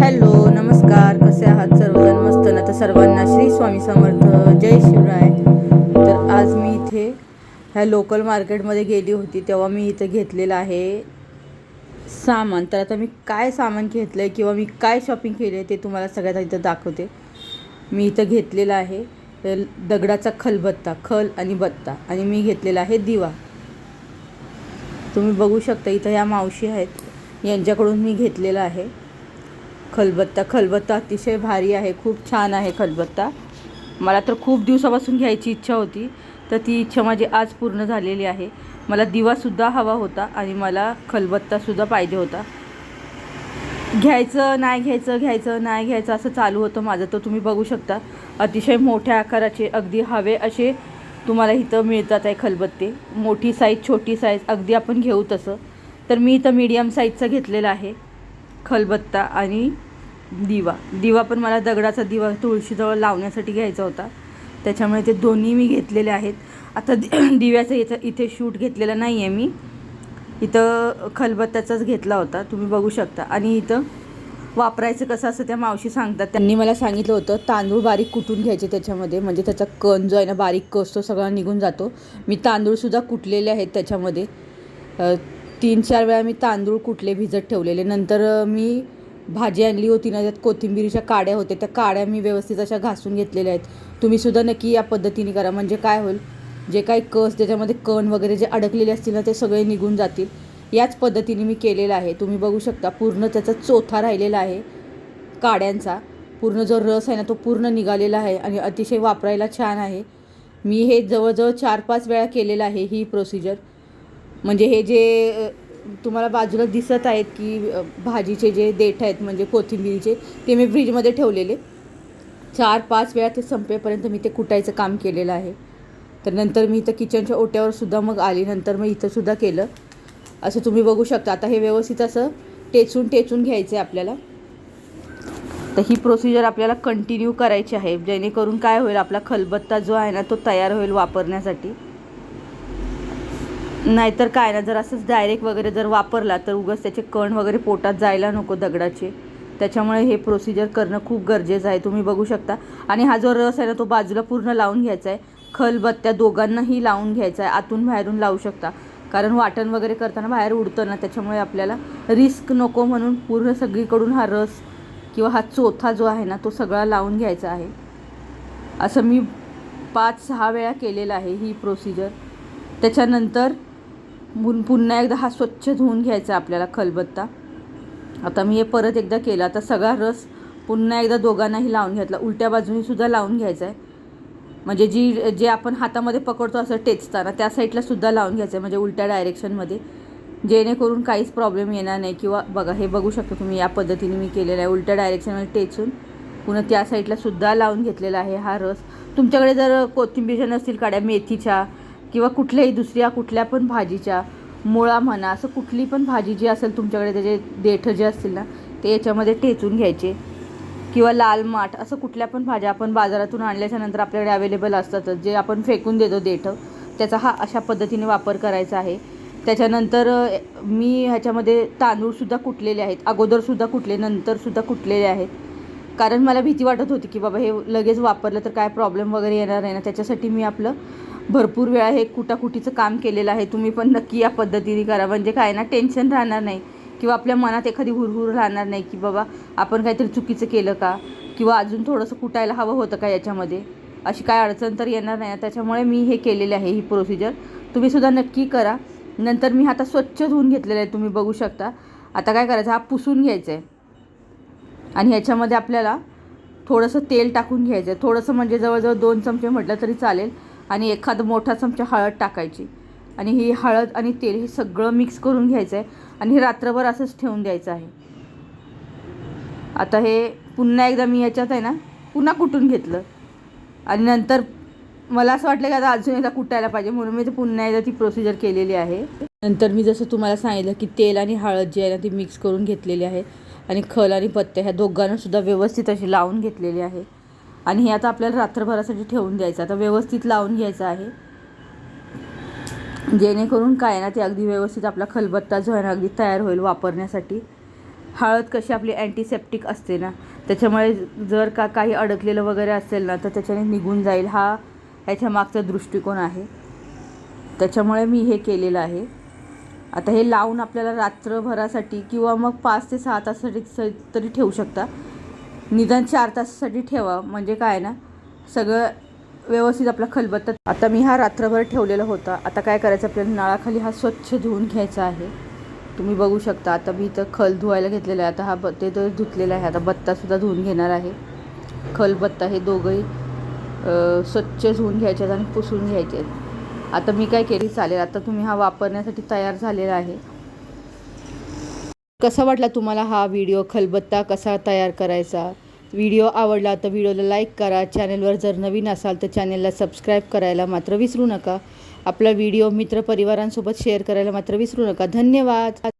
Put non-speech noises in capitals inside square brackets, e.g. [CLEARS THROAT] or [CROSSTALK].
Hello नमस्कार. कसे आहात सर्वजण? मस्त ना? तर सर्वांना श्री स्वामी समर्थ. जय शिवराय. तर आज मी इथे ह्या लोकल मार्केटमध्ये गेली होती तेव्हा मी इथं घेतलेलं आहे सामान. तर आता मी काय सामान घेतलं आहे किंवा मी काय शॉपिंग केली आहे ते तुम्हाला सगळ्यात इथं दाखवते. मी इथं घेतलेलं आहे दगडाचा खलबत्ता खल आणि बत्ता. आणि मी घेतलेला आहे दिवा. तुम्ही बघू शकता इथं ह्या मावशी आहेत. यांच्याकडून मी घेतलेला आहे. खलबत्ता खलबत्ता अतिशय भारी आहे खूप छान आहे खलबत्ता. मला तर खूप दिवसापासून घ्यायची इच्छा होती तर ती इच्छा माझी आज पूर्ण झालेली आहे. मला दिवासुद्धा हवा होता आणि मला खलबत्तासुद्धा पाहिजे होता. घ्यायचं नाही घ्यायचं घ्यायचं नाही घ्यायचं असं चालू होतं माझं तर तुम्ही बघू शकता. अतिशय मोठ्या आकाराचे अगदी हवे असे तुम्हाला इथं मिळतात आहे खलबत्ते. मोठी साईज छोटी साईज अगदी आपण घेऊ तसं. तर मी इथं मीडियम साईजचं घेतलेलं आहे. खलबत्ता आणि दिवा. दिवा पण मला दगडाचा दिवा तुळशीजवळ लावण्यासाठी घ्यायचा होता. त्याच्यामुळे ते दोन्ही मी घेतलेले आहेत. आता दि [CLEARS THROAT] दिव्याचं इथं इथे शूट घेतलेला नाही आहे मी. इथं खलबत्त्याचाच घेतला होता. तुम्ही बघू शकता. आणि इथं वापरायचं कसं असं त्या मावशी सांगतात. त्यांनी मला सांगितलं होतं तांदूळ बारीक कुटून घ्यायचे त्याच्यामध्ये. म्हणजे त्याचा कण जो आहे ना बारीक कस तो सगळा निघून जातो. मी तांदूळसुद्धा कुटलेले आहेत त्याच्यामध्ये. तीन चार वेळा मी तांदूळ कुटले भिजत ठेवलेले. नंतर मी भाजी आणली होती ना त्यात कोथिंबिरीच्या काड्या होत्या. त्या काड्या मी व्यवस्थित अशा घासून घेतलेल्या आहेत. तुम्हीसुद्धा नक्की या पद्धतीने करा. म्हणजे काय होईल जे काही कस त्याच्यामध्ये कण वगैरे जे अडकलेले असतील ना ते सगळे निघून जातील. याच पद्धतीने मी केलेलं आहे. तुम्ही बघू शकता पूर्ण त्याचा चोथा राहिलेला आहे काड्यांचा. पूर्ण जो रस आहे ना तो पूर्ण निघालेला आहे आणि अतिशय वापरायला छान आहे. मी हे जवळजवळ चार पाच वेळा केलेलं आहे ही प्रोसिजर. म्हणजे हे जे तुम्हाला बाजूला दिसत आहेत की भाजीचे जे देठ आहेत म्हणजे कोथिंबीरचे ते मी फ्रीजमध्ये ठेवलेले. चार पाच वेळा ते संपेपर्यंत मी ते कुटायचं काम केलेलं आहे. तर नंतर मी इथं किचनच्या ओट्यावर सुद्धा मग आली नंतर मग इथंसुद्धा केलं. असं तुम्ही बघू शकता. आता हे व्यवस्थित असं टेचून टेचून घ्यायचं आहे आपल्याला. तर ही प्रोसिजर आपल्याला कंटिन्यू करायची आहे. जेणेकरून काय होईल आपला खलबत्ता जो आहे ना तो तयार होईल वापरण्यासाठी. नाहीतर काय ना जर असंच डायरेक्ट वगैरे जर वापरला तर उगाच त्याचे कण वगैरे पोटात जायला नको दगडाचे. त्याच्यामुळे हे प्रोसिजर करणं खूप गरजेचं आहे तुम्ही बघू शकता. आणि हा जो रस आहे ना तो बाजूला पूर्ण लावून घ्यायचा आहे. खलबत्त्या दोघांनाही लावून घ्यायचा आहे आतून बाहेरून लावू शकता. कारण वाटण वगैरे करताना बाहेर उडतं ना त्याच्यामुळे आपल्याला रिस्क नको म्हणून पूर्ण सगळीकडून हा रस किंवा हा चोथा जो आहे ना तो सगळा लावून घ्यायचा आहे. असं मी पाच सहा वेळा केलेलं आहे ही प्रोसिजर त्याच्यानंतर पुन पुन्हा एकदा हा स्वच्छ धुवून घ्यायचा आपल्याला खलबत्ता. आता मी हे परत एकदा केलं. आता सगळा रस पुन्हा एकदा दोघांनाही लावून घेतला. उलट्या बाजूनी सुद्धा लावून घ्यायचा आहे म्हणजे जी जे आपण हातामध्ये पकडतो असं टेचताना त्या साईडला सुद्धा लावून घ्यायचं आहे म्हणजे उलट्या डायरेक्शनमध्ये. जेणेकरून काहीच प्रॉब्लेम येणार नाही. किंवा बघा हे बघू शकता तुम्ही या पद्धतीने मी केलेलं आहे. उलट्या डायरेक्शनमध्ये टेचून पुन्हा त्या साईडला सुद्धा लावून घेतलेला आहे हा रस. तुमच्याकडे जर कोथिंबीरच्या नसतील काड्या मेथीच्या किंवा कुठल्याही दुसऱ्या कुठल्या पण भाजीच्या मुळा म्हणा असं कुठली पण भाजी जी असेल तुमच्याकडे त्याचे देठ जे असतील ना ते याच्यामध्ये टेचून घ्यायचे. किंवा लाल माठ असं कुठल्या पण भाज्या आपण बाजारातून आणल्याच्यानंतर आपल्याकडे अवेलेबल असतातच जे आपण फेकून देतो देठं त्याचा हा अशा पद्धतीने वापर करायचा आहे. त्याच्यानंतर मी ह्याच्यामध्ये तांदूळसुद्धा कुटलेले आहेत. अगोदरसुद्धा कुटले नंतरसुद्धा कुटलेले आहेत. कारण मला भीती वाटत होती की बाबा हे लगेच वापरलं तर काय प्रॉब्लेम वगैरे येणार आहे ना? त्याच्यासाठी मी आपलं भरपूर वेळा हे कुटाकुटीचं काम केलेलं आहे. तुम्ही पण नक्की या पद्धतीने करा. म्हणजे काय ना टेन्शन राहणार नाही. किंवा आपल्या मनात एखादी हुरहुर राहणार नाही की बाबा आपण काहीतरी चुकीचं केलं का? किंवा अजून थोडंसं कुटायला हवं होतं का याच्यामध्ये? अशी काय अडचण तर येणार नाही. त्याच्यामुळे मी हे केलेले आहे ही प्रोसिजर तुम्हीसुद्धा नक्की करा. नंतर मी आता स्वच्छ धुवून घेतलेलं आहे तुम्ही बघू शकता. आता काय करायचं हा पुसून घ्यायचा आहे आणि ह्याच्यामध्ये आपल्याला थोडंसं तेल टाकून घ्यायचं आहे थोडंसं म्हणजे जवळजवळ दोन चमचे म्हटलं तरी चालेल. आणि एखादा मोठा चमचा हळद टाकायची. आणि ही हळद आणि तेल हे सगळं मिक्स करून घ्यायचं आहे आणि हे रात्रभर असंच ठेवून द्यायचं आहे. आता हे पुन्हा एकदा मी याच्यात आहे ना पुन्हा कुटून घेतलं. आणि नंतर मला असं वाटलं की आता अजून एकदा कुटायला पाहिजे म्हणून मी ते पुन्हा एकदा ती प्रोसिजर केलेली आहे. नंतर मी जसं तुम्हाला सांगितलं की तेल आणि हळद जी आहे ना ती मिक्स करून घेतलेली आहे. आणि खल आणि पत्ते ह्या दोघांनासुद्धा व्यवस्थित अशी लावून घेतलेली आहे. आणि हे आता आपल्याला रात्रभरासाठी ठेवून द्यायचं. आता व्यवस्थित लावून घ्यायचं आहे. जेणेकरून काय ना ते अगदी व्यवस्थित आपला खलबत्ता जो आहे ना अगदी तयार होईल वापरण्यासाठी. हळद कशी आपली अँटीसेप्टिक असते ना त्याच्यामुळे जर का काही अडकलेलं वगैरे असेल ना तर त्याच्याने निघून जाईल. हा ह्याच्या मागचा दृष्टिकोन आहे. त्याच्यामुळे मी हे केलेलं आहे. आता हे लावून आपल्याला रात्रभरासाठी किंवा मग पाच ते सहा तासासाठी स- तरी ठेवू शकता. निदान चार तासासाठी ठेवा. म्हणजे काय ना सगळं व्यवस्थित आपला खलबत्ता. आता मी हा रात्रभर ठेवलेला होता. आता काय करायचं आपल्याला नळाखाली हा स्वच्छ धुवून घ्यायचा आहे. तुम्ही बघू शकता आता मी इथं खल धुवायला घेतलेला आहे. आता हा ब ते तर धुतलेला आहे. आता बत्तासुद्धा धुवून घेणार आहे. खलबत्ता हे दोघंही स्वच्छ धुवून घ्यायचे आहेत आणि पुसून घ्यायचे आहेत. आता मी काय केली चालेल. आता तुम्ही हा वापरण्यासाठी तयार झालेला आहे. कसा वाटला तुम्हाला हा व्हिडिओ? खलबत्ता कसा तयार करायचा? व्हिडिओ आवडला तर व्हिडिओला लाईक करा. चॅनलवर जर नवीन असाल तर चॅनलला सबस्क्राईब करायला मात्र विसरू नका. आपला व्हिडिओ मित्रपरिवारांसोबत शेअर करायला मात्र विसरू नका. धन्यवाद.